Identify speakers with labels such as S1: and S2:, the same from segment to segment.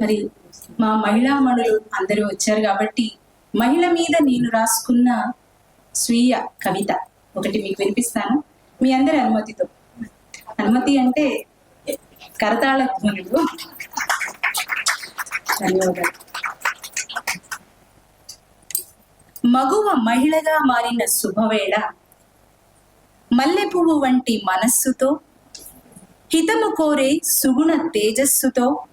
S1: మరి మా మహిళా మనులు అందరూ వచ్చారు కాబట్టి మహిళ మీద నేను రాసుకున్న స్వీయ కవిత ఒకటి మీకు వినిపిస్తాను. మీ అందరి అనుమతితో. అనుమతి అంటే కరతాళ ధ్వనులు. ధన్యవాదాలు. మగువ మహిళగా మారిన శుభవేళ. మల్లెపువ్వు వంటి మనస్సుతో హితము కోరే సుగుణ తేజస్సుతో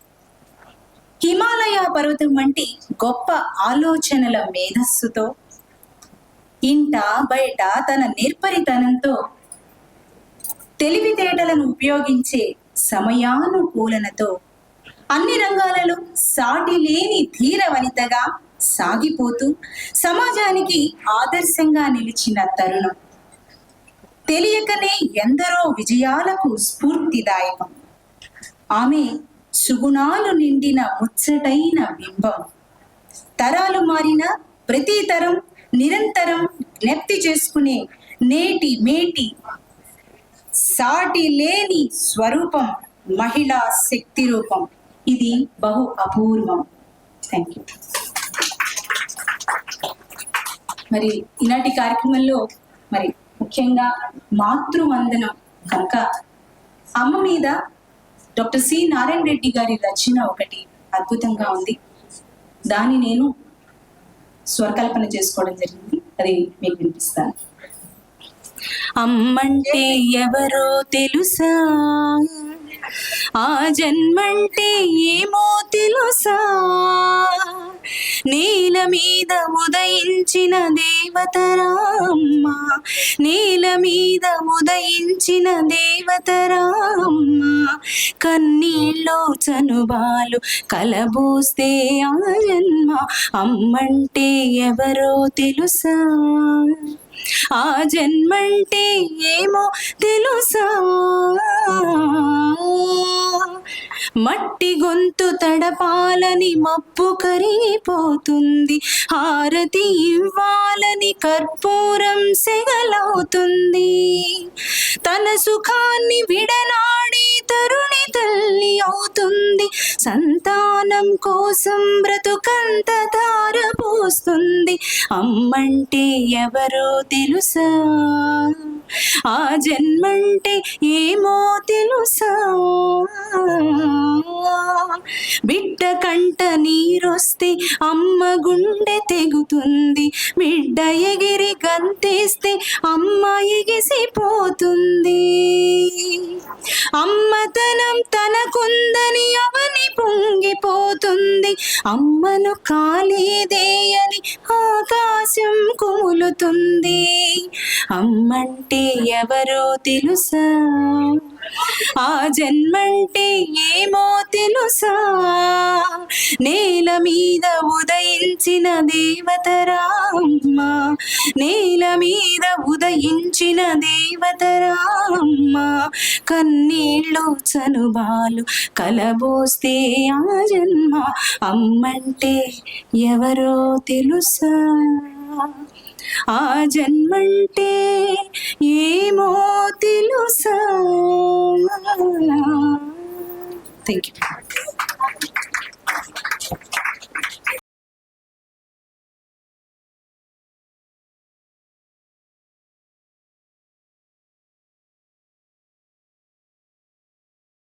S1: హిమాలయ పర్వతం వంటి గొప్ప ఆలోచనల మేధస్సుతో ఇంట బయట తన నేర్పరితనంతో తెలివితేటలను ఉపయోగించే సమయానుకూలనతో అన్ని రంగాలలో సాటి లేని ధీర వనితగా సాగిపోతూ సమాజానికి ఆదర్శంగా నిలిచిన తరుణం. తెలియకనే ఎందరో విజయాలకు స్ఫూర్తిదాయకం. ఆమె సుగుణాలు నిండిన ముచ్చటైన బింబం. తరాలు మారిన ప్రతి తరం నిరంతరం జ్ఞప్తి చేసుకునే నేటి మేటి సాటి లేని స్వరూపం మహిళా శక్తి రూపం. ఇది బహు అపూర్వం. థ్యాంక్ యూ మరి ఈనాటి కార్యక్రమంలో మరి ముఖ్యంగా మాతృవందనం కనుక అమ్మ మీద డాక్టర్ సి నారాయణ రెడ్డి గారి రచన ఒకటి అద్భుతంగా ఉంది. దాన్ని నేను స్వరకల్పన చేసుకోవడం జరిగింది. అది మీకు వినిపిస్తాను. అమ్మంటే ఎవరో తెలుసా? ఆ జన్మంటే ఏమో తెలుసా? నీల మీద ఉదయించిన దేవతరాం నేల మీద ముదయించిన దేవతరామ్మ కన్నీళ్ళో చనుబాలు కలబోస్తే ఆ జన్మ అమ్మంటే ఎవరో తెలుసా? ఆ జన్మంటే ఏమో తెలుసా? మట్టి గొంతు తడపాలని మప్పు కరిగిపోతుంది. హారతి ఇవ్వాలని కర్పూరం సెగలవుతుంది. తన సుఖాన్ని విడనాడి తరుణి తల్లి అవుతుంది. సంతానం కోసం బ్రతుకంత తారపోస్తుంది అమ్మంటే ఎవరో తెలుసా? ఆ జన్మంటే ఏమో తెలుసా? బిడ్డ కంట నీరొస్తే అమ్మ గుండె తెగుతుంది. బిడ్డ ఎగిరి గంతేస్తే అమ్మ ఎగిసిపోతుంది. అమ్మతనం తనకుందని అవని పొంగిపోతుంది. అమ్మను కాలేదేయని ఆకాశం కుములుతుంది. అమ్మంటే ఎవరో తెలుసా? ఆ జన్మంటే ఏమో తెలుసా? నేల మీద ఉదయించిన దేవతరామ్మ నేల మీద ఉదయించిన దేవతరామ్మ కన్నీళ్ళు చనుబాలు కలబోస్తే ఆ జన్మ అమ్మంటే ఎవరో తెలుసా? ఆ జన్మంటే ఏమో తెలుసా? Thank you